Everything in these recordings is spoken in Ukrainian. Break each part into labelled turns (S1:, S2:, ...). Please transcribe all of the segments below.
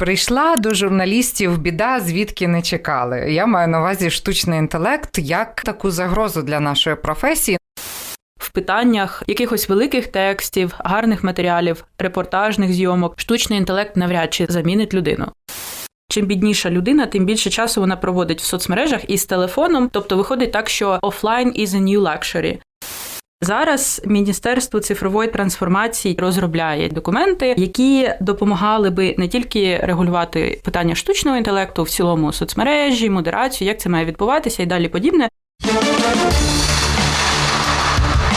S1: Прийшла до журналістів біда, звідки не чекали. Я маю на увазі штучний інтелект як таку загрозу для нашої професії.
S2: в питаннях якихось великих текстів, гарних матеріалів, репортажних зйомок, штучний інтелект навряд чи замінить людину. Чим бідніша людина, тим більше часу вона проводить в соцмережах і з телефоном. Тобто виходить так, що офлайн is a new luxury. Зараз Міністерство цифрової трансформації розробляє документи, які допомагали би не тільки регулювати питання штучного інтелекту в цілому соцмережі, модерацію, як це має відбуватися і далі подібне,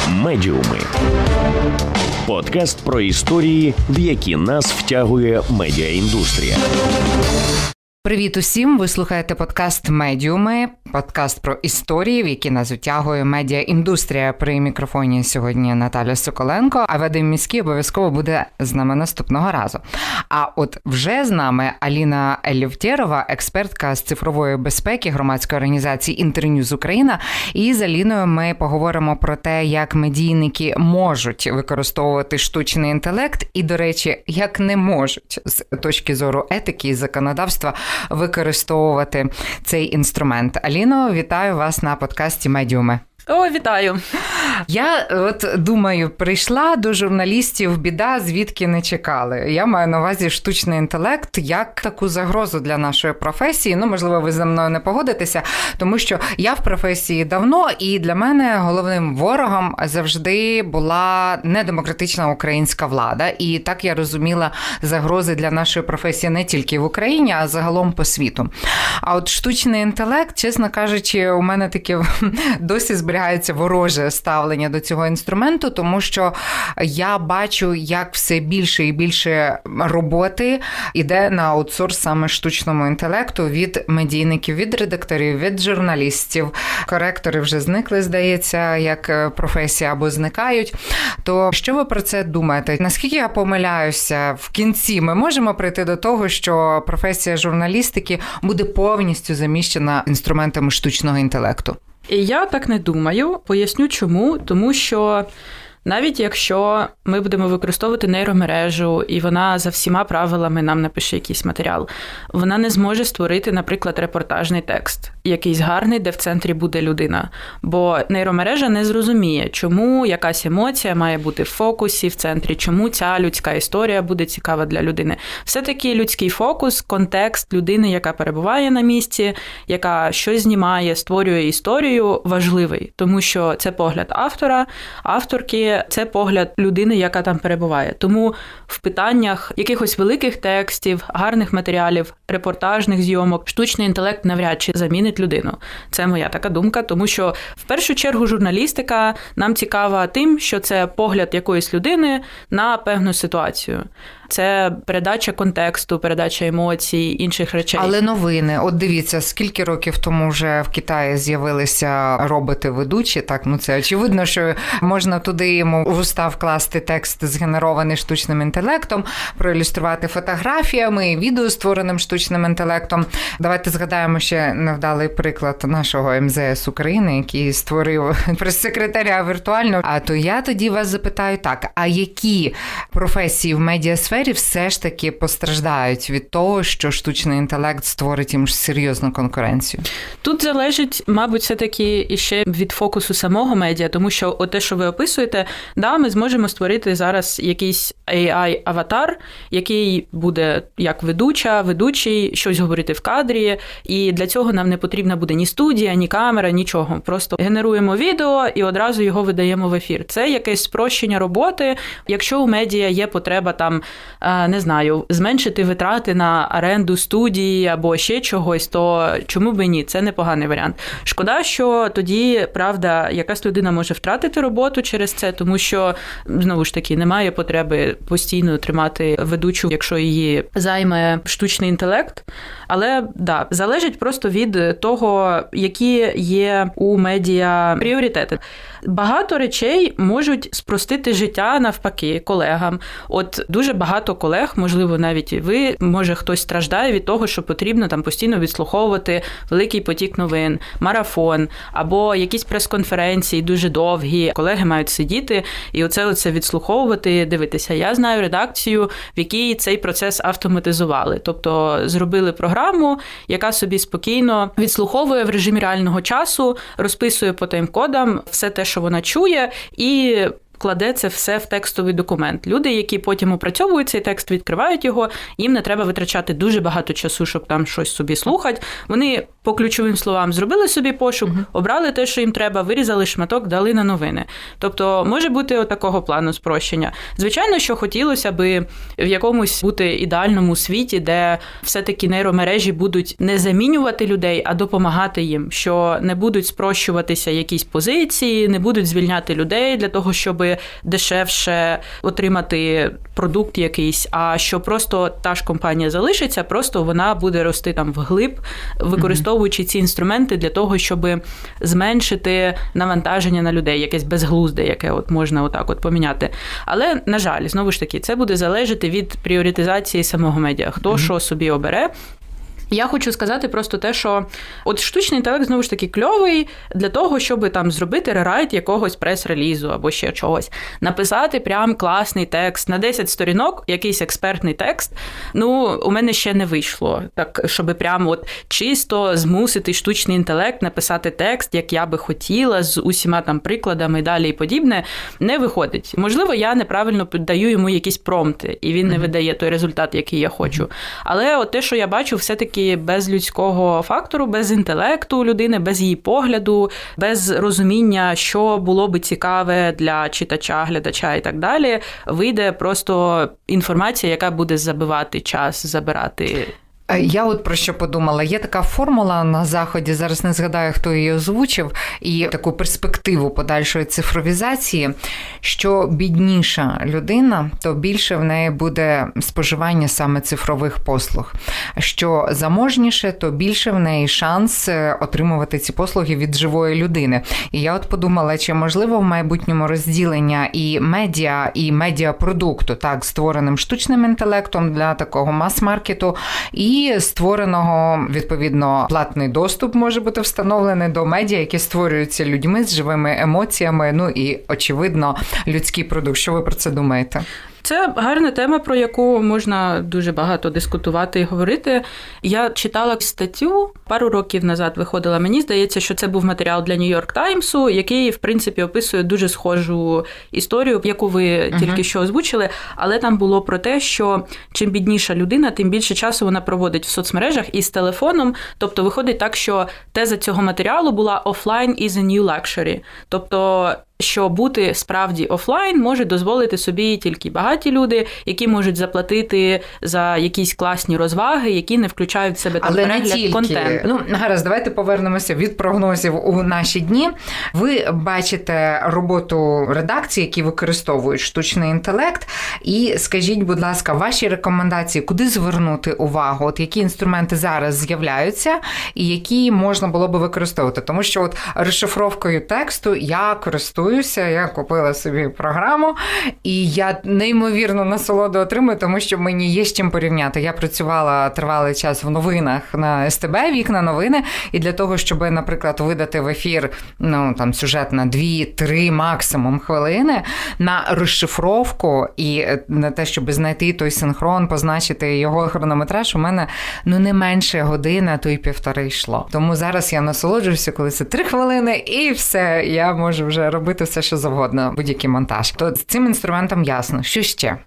S3: Медіуми. Подкаст про історії, в які нас втягує медіаіндустрія.
S1: Привіт усім! Ви слухаєте подкаст Медіуми, подкаст про історії, в які нас утягує медіаіндустрія. При мікрофоні сьогодні Наталя Соколенко. А Вадим міський обов'язково буде з нами наступного разу. А от вже з нами Аліна Елівтєрова, експертка з цифрової безпеки громадської організації Інтерньюз Україна. І з Аліною ми поговоримо про те, як медійники можуть використовувати штучний інтелект, і, до речі, як не можуть з точки зору етики і законодавства використовувати цей інструмент. Аліно, вітаю вас на подкасті Медіуми.
S2: О, вітаю!
S1: Я от думаю, прийшла до журналістів біда, звідки не чекали. Я маю на увазі штучний інтелект як таку загрозу для нашої професії. Ну, можливо, ви зі мною не погодитеся, тому що я в професії давно, і для мене головним ворогом завжди була недемократична українська влада. І так я розуміла загрози для нашої професії не тільки в Україні, а загалом по світу. А от штучний інтелект, чесно кажучи, у мене таке досі зберігається вороже ставлення до цього інструменту, тому що я бачу, як все більше і більше роботи йде на аутсорс саме штучному інтелекту від медійників, від редакторів, від журналістів. Коректори вже зникли, здається, як е, професія або зникають. То що ви про це думаєте? Наскільки я помиляюся в кінці, ми можемо прийти до того, що професія журналістики буде повністю заміщена інструментами штучного інтелекту?
S2: І я так не думаю. Поясню чому. Тому що навіть якщо ми будемо використовувати нейромережу, і вона за всіма правилами нам напише якийсь матеріал, вона не зможе створити, наприклад, репортажний текст, якийсь гарний, де в центрі буде людина. Бо нейромережа не зрозуміє, чому якась емоція має бути в фокусі, в центрі, чому ця людська історія буде цікава для людини. Все-таки людський фокус, контекст людини, яка перебуває на місці, яка щось знімає, створює історію, важливий, тому що це погляд автора, авторки це погляд людини, яка там перебуває. Тому в питаннях якихось великих текстів, гарних матеріалів, репортажних зйомок, штучний інтелект навряд чи замінить людину. Це моя така думка, тому що в першу чергу журналістика нам цікава тим, що це погляд якоїсь людини на певну ситуацію. Це передача контексту, передача емоцій, інших речей.
S1: Але новини, от дивіться, скільки років тому вже в Китаї з'явилися роботи ведучі. Так, ну це очевидно, що можна туди йому в уста вкласти текст, згенерований штучним інтелектом, проілюструвати фотографіями, відео створеним штучним інтелектом. Давайте згадаємо ще невдалий приклад нашого МЗС України, який створив прес-секретаря віртуально. А то я тоді вас запитаю так: а які професії в медіасфері все ж таки постраждають від того, що штучний інтелект створить їм серйозну конкуренцію?
S2: Тут залежить, мабуть, все таки іще від фокусу самого медіа, тому що от те, що ви описуєте, да, ми зможемо створити зараз якийсь AI-аватар, який буде як ведуча, ведучий, щось говорити в кадрі, і для цього нам не потрібна буде ні студія, ні камера, нічого. Просто генеруємо відео і одразу його видаємо в ефір. Це якесь спрощення роботи. Якщо у медіа є потреба там е, не знаю, зменшити витрати на оренду студії або ще чогось, то чому би ні? Це непоганий варіант. Шкода, що тоді правда, якась людина може втратити роботу через це, тому що знову ж таки немає потреби постійно тримати ведучу, якщо її займе штучний інтелект. Але да, залежить просто від того, які є у медіа пріоритети. Багато речей можуть спростити життя навпаки колегам. От дуже багато. багато колег, можливо, навіть і ви, може хтось страждає від того, що потрібно там постійно відслуховувати великий потік новин, марафон або якісь прес-конференції дуже довгі. Колеги мають сидіти і оце оце відслуховувати, дивитися. Я знаю редакцію, в якій цей процес автоматизували, тобто зробили програму, яка собі спокійно відслуховує в режимі реального часу, розписує по тайм-кодам все те, що вона чує, і. Кладе це все в текстовий документ. Люди, які потім опрацьовують цей текст, відкривають його, їм не треба витрачати дуже багато часу, щоб там щось собі слухати. Вони по ключовим словам зробили собі пошук, обрали те, що їм треба, вирізали шматок, дали на новини. Тобто може бути от такого плану спрощення. Звичайно, що хотілося би в якомусь бути ідеальному світі, де все-таки нейромережі будуть не замінювати людей, а допомагати їм, що не будуть спрощуватися якісь позиції, не будуть звільняти людей для того, щоб дешевше отримати продукт якийсь, а що просто та ж компанія залишиться, просто вона буде рости там вглиб, використовуючи ці інструменти для того, щоб зменшити навантаження на людей, якесь безглузде, яке от можна отак от поміняти. Але на жаль, знову ж таки, це буде залежати від пріоритизації самого медіа, хто що собі обере. Я хочу сказати просто те, що от штучний інтелект знову ж таки кльовий для того, щоб там зробити рерайт якогось прес-релізу або ще чогось, написати прям класний текст на 10 сторінок, якийсь експертний текст. Ну, у мене ще не вийшло. Так, щоб прям от чисто змусити штучний інтелект написати текст, як я би хотіла, з усіма там прикладами і далі і подібне, не виходить. Можливо, я неправильно даю йому якісь промпти, і він не видає той результат, який я хочу. Але от те, що я бачу, все-таки без людського фактору, без інтелекту людини, без її погляду, без розуміння, що було би цікаве для читача, глядача і так далі, вийде просто інформація, яка буде забивати час, забирати.
S1: Е, Я от про що подумала. Є така формула на заході. Зараз не згадаю, хто її озвучив, і таку перспективу подальшої цифровізації. Що бідніша людина, то більше в неї буде споживання саме цифрових послуг. Що заможніше, то більше в неї шанс е, отримувати ці послуги від живої людини. І я от подумала, чи можливо в майбутньому розділення і медіа, і медіапродукту, так створеним штучним інтелектом для такого мас-маркету. і і створеного відповідно платний доступ може бути встановлений до медіа, які створюються людьми з живими емоціями. Ну і очевидно, людський продукт. Що ви про це думаєте?
S2: Це гарна тема, про яку можна дуже багато дискутувати і говорити. Я читала статтю пару років назад. Виходила. Мені здається, що це був матеріал для Нью-Йорк Таймсу, який, в принципі, описує дуже схожу історію, яку ви uh-huh. тільки що озвучили. Але там було про те, що чим бідніша людина, тим більше часу вона проводить в соцмережах і з телефоном. Тобто, виходить так, що теза цього матеріалу була offline is a new luxury. Тобто що бути справді офлайн може дозволити собі тільки багаті люди, які можуть заплатити за якісь класні розваги, які не включають в себе там
S1: Але
S2: перегляд
S1: не тільки.
S2: контент.
S1: Ну гаразд, давайте повернемося від прогнозів у наші дні. Ви бачите роботу редакції, які використовують штучний інтелект. І скажіть, будь ласка, ваші рекомендації, куди звернути увагу? От які інструменти зараз з'являються, і які можна було би використовувати? Тому що от розшифровкою тексту я користуюся. Я купила собі програму, і я неймовірно насолоду отримую, тому що мені є з чим порівняти. Я працювала тривалий час в новинах на СТБ, вікна новини. І для того, щоб, наприклад, видати в ефір ну там сюжет на 2-3 максимум хвилини на розшифровку і на те, щоб знайти той синхрон, позначити його хронометраж, у мене ну не менше години, то й півтори йшло. Тому зараз я насолоджуюся, коли це 3 хвилини, і все, я можу вже робити все, що завгодно, будь-який монтаж. То з цим інструментом ясно. Що ще?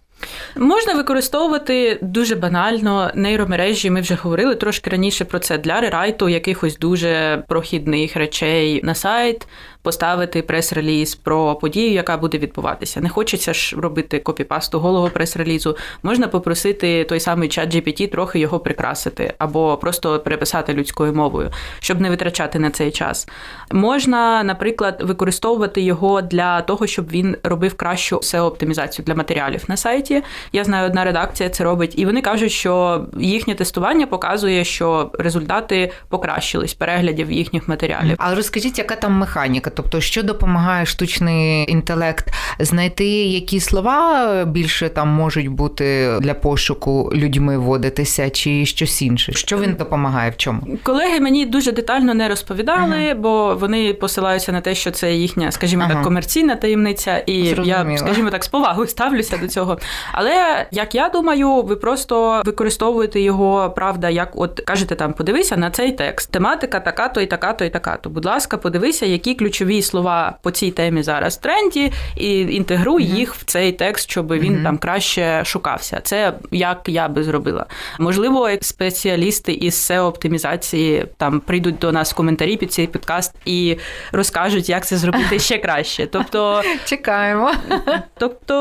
S2: Можна використовувати дуже банально нейромережі. Ми вже говорили трошки раніше про це для рерайту якихось дуже прохідних речей на сайт. Поставити прес-реліз про подію, яка буде відбуватися. Не хочеться ж робити копіпасту голого прес-релізу. Можна попросити той самий чат GPT трохи його прикрасити, або просто переписати людською мовою, щоб не витрачати на цей час. Можна, наприклад, використовувати його для того, щоб він робив кращу SEO-оптимізацію для матеріалів на сайті. Я знаю, одна редакція це робить, і вони кажуть, що їхнє тестування показує, що результати покращились переглядів їхніх матеріалів.
S1: Але розкажіть, яка там механіка? Тобто, що допомагає штучний інтелект знайти які слова більше там можуть бути для пошуку людьми вводитися, чи щось інше? Що він допомагає в чому?
S2: Колеги мені дуже детально не розповідали, бо вони посилаються на те, що це їхня, скажімо
S1: Ага.
S2: так, комерційна таємниця, і я, скажімо так, з повагою ставлюся до цього. Але як я думаю, ви просто використовуєте його, правда, як от кажете там, подивися на цей текст. Тематика така-то і така-то і така-то. Будь ласка, подивися, які ключові слова по цій темі зараз в тренді, і інтегруй їх в цей текст, щоб він
S1: Мгм.
S2: там краще шукався. Це як я би зробила. Можливо, спеціалісти із SEO-оптимізації там прийдуть до нас в коментарі під цей підкаст і розкажуть, як це зробити ще краще. Тобто,
S1: Чекаємо.
S2: тобто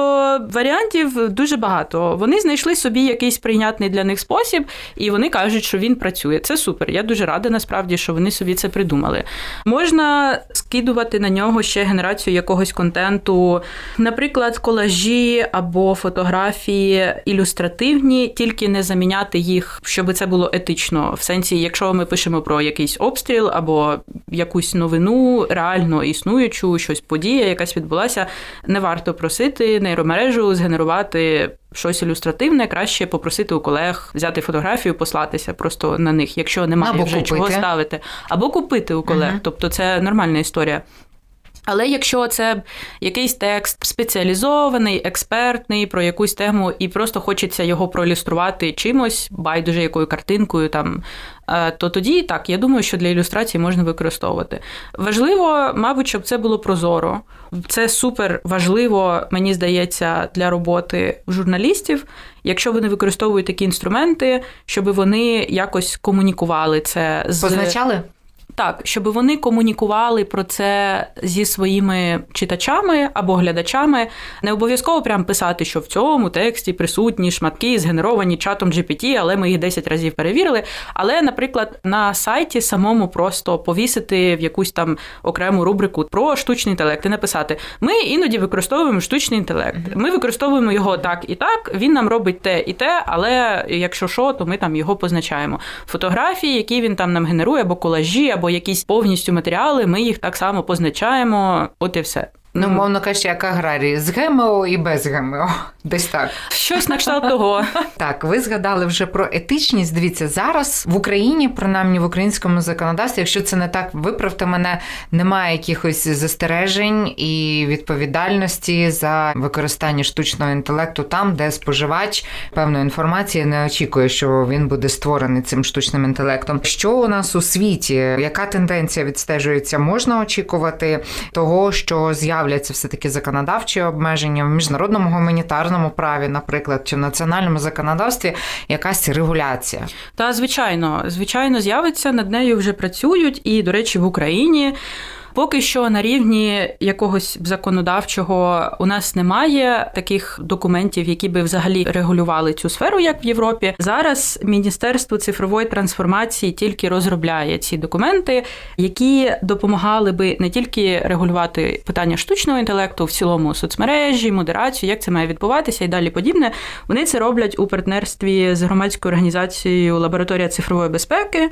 S2: варіантів дуже багато. Вони знайшли собі якийсь прийнятний для них спосіб, і вони кажуть, що він працює. Це супер. Я дуже рада насправді, що вони собі це придумали. Можна скидувати на нього ще генерацію якогось контенту, наприклад, колажі або фотографії ілюстративні, тільки не заміняти їх, щоб це було етично. В сенсі, якщо ми пишемо про якийсь обстріл або якусь новину, реально існуючу, щось подія, якась відбулася, не варто просити нейромережу згенерувати. Щось ілюстративне, краще попросити у колег взяти фотографію, послатися просто на них, якщо немає
S1: Або
S2: вже чого ставити, або купити у колег.
S1: Мгм.
S2: Тобто це нормальна історія. Але якщо це якийсь текст спеціалізований, експертний про якусь тему, і просто хочеться його проілюструвати чимось, байдуже якою картинкою, там, е, то тоді так, я думаю, що для ілюстрації можна використовувати. Важливо, мабуть, щоб це було прозоро. Це супер важливо, мені здається, для роботи журналістів, якщо вони використовують такі інструменти, щоб вони якось комунікували це з
S1: Позначали?
S2: Так, щоб вони комунікували про це зі своїми читачами або глядачами. Не обов'язково прям писати, що в цьому тексті присутні шматки, згенеровані чатом GPT, але ми їх 10 разів перевірили. Але, наприклад, на сайті самому просто повісити в якусь там окрему рубрику про штучний інтелект і написати: ми іноді використовуємо штучний інтелект. Ми використовуємо його так і так. Він нам робить те і те, але якщо що, то ми там його позначаємо. Фотографії, які він там нам генерує, або колажі, або якісь повністю матеріали, ми їх так само позначаємо. От і все.
S1: Ну, мовно кажучи, як аграрії з ГМО і без ГМО. Десь так.
S2: Щось на кшталт того.
S1: Так, ви згадали вже про етичність. Дивіться, зараз в Україні, принаймні в українському законодавстві, якщо це не так, виправте мене, немає якихось застережень і відповідальності за використання штучного інтелекту там, де споживач певної інформації не очікує, що він буде створений цим штучним інтелектом. Що у нас у світі? Яка тенденція відстежується? Можна очікувати того, що з'являться все таки законодавчі обмеження в міжнародному гуманітарному праві, наприклад, чи в національному законодавстві якась регуляція.
S2: Та звичайно, звичайно, з'явиться над нею вже працюють, і, до речі, в Україні. Поки що на рівні якогось законодавчого у нас немає таких документів, які би взагалі регулювали цю сферу, як в Європі. Зараз Міністерство цифрової трансформації тільки розробляє ці документи, які допомагали би не тільки регулювати питання штучного інтелекту в цілому соцмережі, модерацію, як це має відбуватися і далі подібне. Вони це роблять у партнерстві з громадською організацією Лабораторія цифрової безпеки.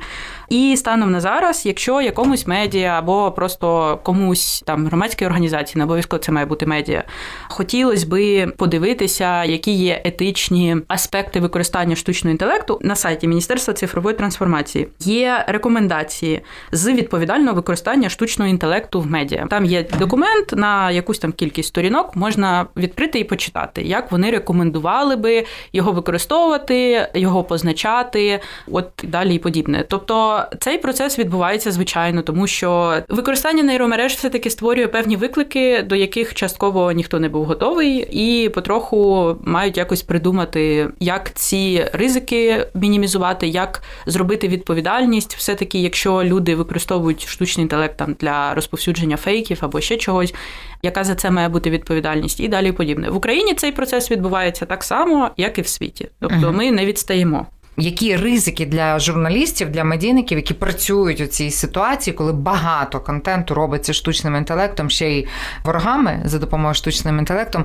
S2: І станом на зараз, якщо якомусь медіа або просто комусь там громадській організації, не обов'язково це має бути медіа, хотілося би подивитися, які є етичні аспекти використання штучного інтелекту на сайті Міністерства цифрової трансформації. Є рекомендації з відповідального використання штучного інтелекту в медіа. Там є документ на якусь там кількість сторінок, можна відкрити і почитати, як вони рекомендували би його використовувати, його позначати, от далі і подібне. Тобто цей процес відбувається звичайно, тому що використання нейромереж все-таки створює певні виклики, до яких частково ніхто не був готовий, і потроху мають якось придумати, як ці ризики мінімізувати, як зробити відповідальність. Все таки, якщо люди використовують штучний інтелект там для розповсюдження фейків або ще чогось, яка за це має бути відповідальність, і далі подібне. В Україні цей процес відбувається так само, як і в світі. Тобто, ми не відстаємо.
S1: Які ризики для журналістів, для медійників, які працюють у цій ситуації, коли багато контенту робиться штучним інтелектом, ще й ворогами за допомогою штучним інтелектом,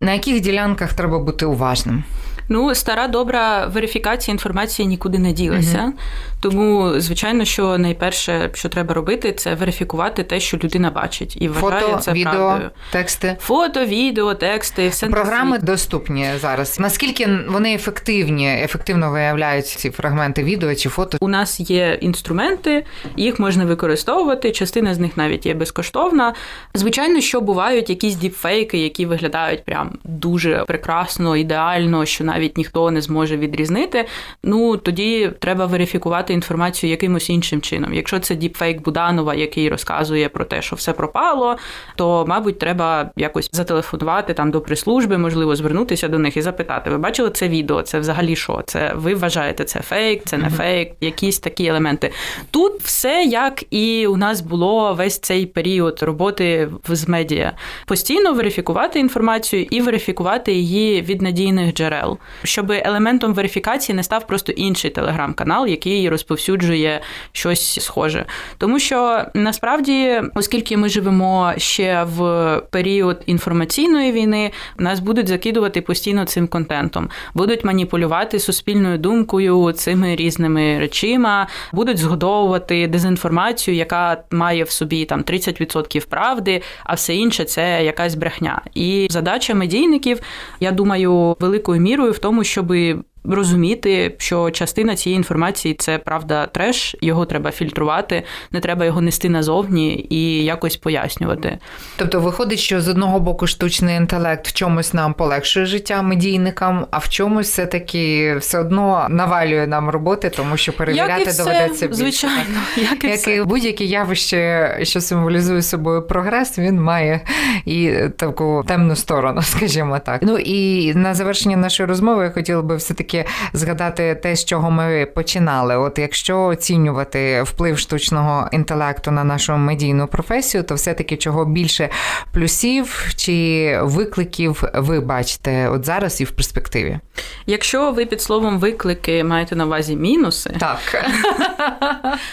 S1: на яких ділянках треба бути уважним?
S2: Ну, стара добра верифікація інформації нікуди не ділася. Тому, звичайно, що найперше, що треба робити, це верифікувати те, що людина бачить, і вважає
S1: Фото,
S2: це
S1: відео,
S2: правдою.
S1: тексти.
S2: Фото, відео, тексти, все
S1: Програми доступні зараз. Наскільки вони ефективні, ефективно виявляють ці фрагменти відео чи фото?
S2: У нас є інструменти, їх можна використовувати. Частина з них навіть є безкоштовна. Звичайно, що бувають якісь діпфейки, які виглядають прям дуже прекрасно, ідеально, що навіть ніхто не зможе відрізнити. Ну тоді треба верифікувати інформацію якимось іншим чином. Якщо це діпфейк Буданова, який розказує про те, що все пропало, то мабуть треба якось зателефонувати там до прес-служби, можливо, звернутися до них і запитати: ви бачили це відео? Це взагалі що? Це ви вважаєте це фейк, це не фейк, якісь такі елементи. Тут все як і у нас було весь цей період роботи в- з медіа. Постійно верифікувати інформацію і верифікувати її від надійних джерел, щоб елементом верифікації не став просто інший телеграм-канал, який розповсюджує щось схоже. Тому що насправді, оскільки ми живемо ще в період інформаційної війни, нас будуть закидувати постійно цим контентом, будуть маніпулювати суспільною думкою цими різними речима, будуть згодовувати дезінформацію, яка має в собі там 30% правди, а все інше це якась брехня. І задача медійників, я думаю, великою мірою в тому, щоби розуміти, що частина цієї інформації це правда треш, його треба фільтрувати, не треба його нести назовні і якось пояснювати.
S1: Тобто виходить, що з одного боку штучний інтелект в чомусь нам полегшує життя медійникам, а в чомусь все таки все одно навалює нам роботи, тому що перевіряти
S2: як і все,
S1: доведеться більше.
S2: звичайно, як і
S1: Як
S2: все.
S1: і будь-яке явище, що символізує собою прогрес, він має і таку темну сторону, скажімо так. Ну і на завершення нашої розмови я хотіла би все таки згадати те, з чого ми починали. От якщо оцінювати вплив штучного інтелекту на нашу медійну професію, то все таки чого більше плюсів чи викликів ви бачите от зараз і в перспективі.
S2: Якщо ви під словом виклики маєте на увазі мінуси,
S1: Так.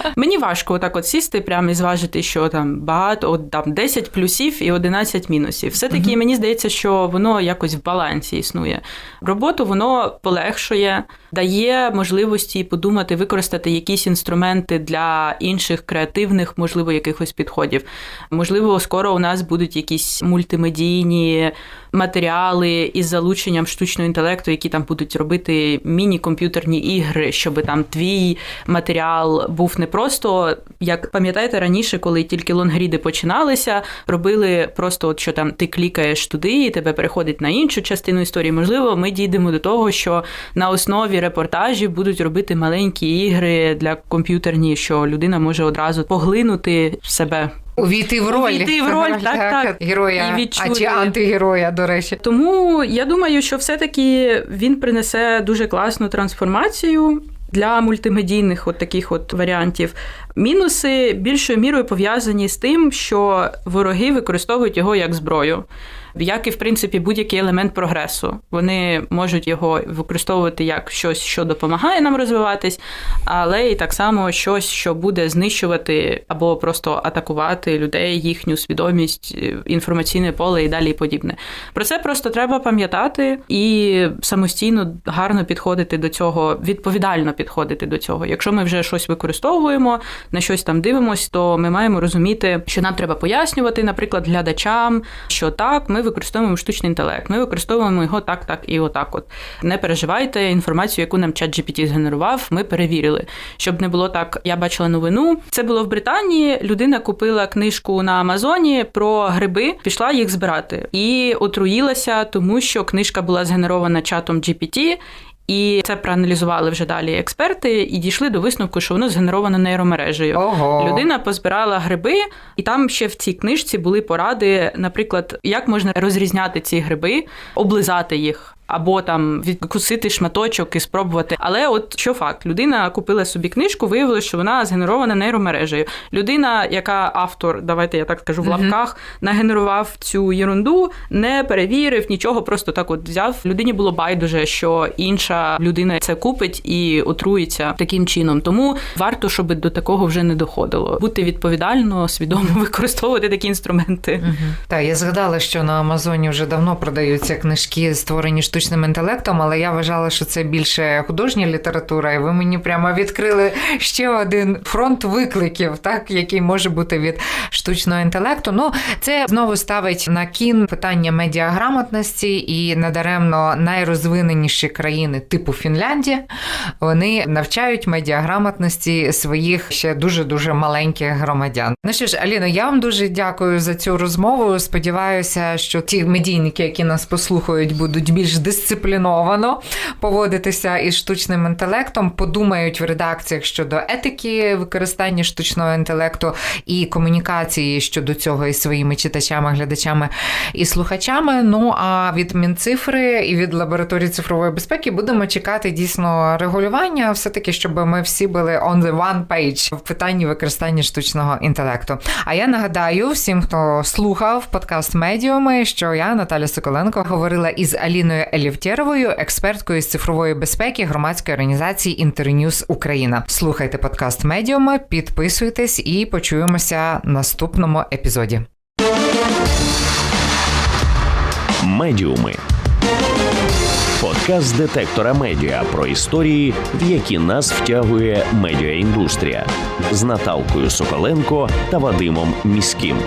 S2: Мені важко отак от сісти прямо і зважити, що там багато, от там 10 плюсів і 11 мінусів. Все-таки мені здається, що воно якось в балансі існує. Роботу воно полегшує, вирішує дає можливості подумати, використати якісь інструменти для інших креативних, можливо, якихось підходів. Можливо, скоро у нас будуть якісь мультимедійні матеріали із залученням штучного інтелекту, які там будуть робити міні-комп'ютерні ігри, щоб там твій матеріал був не просто, як пам'ятаєте раніше, коли тільки лонгріди починалися, робили просто, от що там ти клікаєш туди, і тебе переходить на іншу частину історії. Можливо, ми дійдемо до того, що на основі репортажів будуть робити маленькі ігри для комп'ютерні, що людина може одразу поглинути в себе.
S1: Увійти в роль.
S2: Увійти в роль, так, так.
S1: Героя,
S2: І відчути.
S1: а чи антигероя, до речі.
S2: Тому я думаю, що все-таки він принесе дуже класну трансформацію. Для мультимедійних от таких от варіантів мінуси більшою мірою пов'язані з тим, що вороги використовують його як зброю, як і в принципі будь-який елемент прогресу. Вони можуть його використовувати як щось, що допомагає нам розвиватись, але і так само щось, що буде знищувати або просто атакувати людей, їхню свідомість, е, інформаційне поле і далі подібне. Про це просто треба пам'ятати і самостійно гарно підходити до цього, відповідально підходити до цього. Якщо ми вже щось використовуємо, на щось там дивимось, то ми маємо розуміти, що нам треба пояснювати, наприклад, глядачам, що так, ми використовуємо штучний інтелект, ми використовуємо його так, так і отак. От не переживайте інформацію, яку нам чат GPT згенерував, ми перевірили. Щоб не було так, я бачила новину. Це було в Британії. Людина купила книжку на Амазоні про гриби, пішла їх збирати і отруїлася, тому що книжка була згенерована чатом GPT. І це проаналізували вже далі експерти і дійшли до висновку, що воно згенеровано нейромережею.
S1: Ого.
S2: Людина позбирала гриби, і там ще в цій книжці були поради, наприклад, як можна розрізняти ці гриби, облизати їх. Або там відкусити шматочок і спробувати. Але от що факт, людина купила собі книжку, виявилося, що вона згенерована нейромережею. Людина, яка автор, давайте я так скажу в лапках, нагенерував цю єрунду, не перевірив нічого, просто так от взяв. Людині було байдуже, що інша людина це купить і отруїться таким чином. Тому варто, щоб до такого вже не доходило. Бути відповідально, свідомо використовувати такі інструменти.
S1: Так, я згадала, що на Амазоні вже давно продаються книжки, створені штучним штучним інтелектом, але я вважала, що це більше художня література, і ви мені прямо відкрили ще один фронт викликів, так який може бути від штучного інтелекту. Ну, це знову ставить на кін питання медіаграмотності і надаремно найрозвиненіші країни типу Фінляндія. Вони навчають медіаграмотності своїх ще дуже дуже маленьких громадян. Ну що ж, Аліно, я вам дуже дякую за цю розмову. Сподіваюся, що ті медійники, які нас послухають, будуть більш дисципліновано поводитися із штучним інтелектом, подумають в редакціях щодо етики використання штучного інтелекту і комунікації щодо цього із своїми читачами, глядачами і слухачами. Ну а від Мінцифри і від лабораторії цифрової безпеки будемо чекати дійсно регулювання, все таки, щоб ми всі були on the one page в питанні використання штучного інтелекту. А я нагадаю всім, хто слухав подкаст Медіуми, що я, Наталя Соколенко, говорила із Аліною Елівтєровою, експерткою з цифрової безпеки громадської організації Інтерньюз Україна. Слухайте подкаст Медіуми, підписуйтесь і почуємося наступному епізоді.
S3: Медіуми. Подкаст детектора медіа про історії, в які нас втягує медіаіндустрія з Наталкою Соколенко та Вадимом Міським.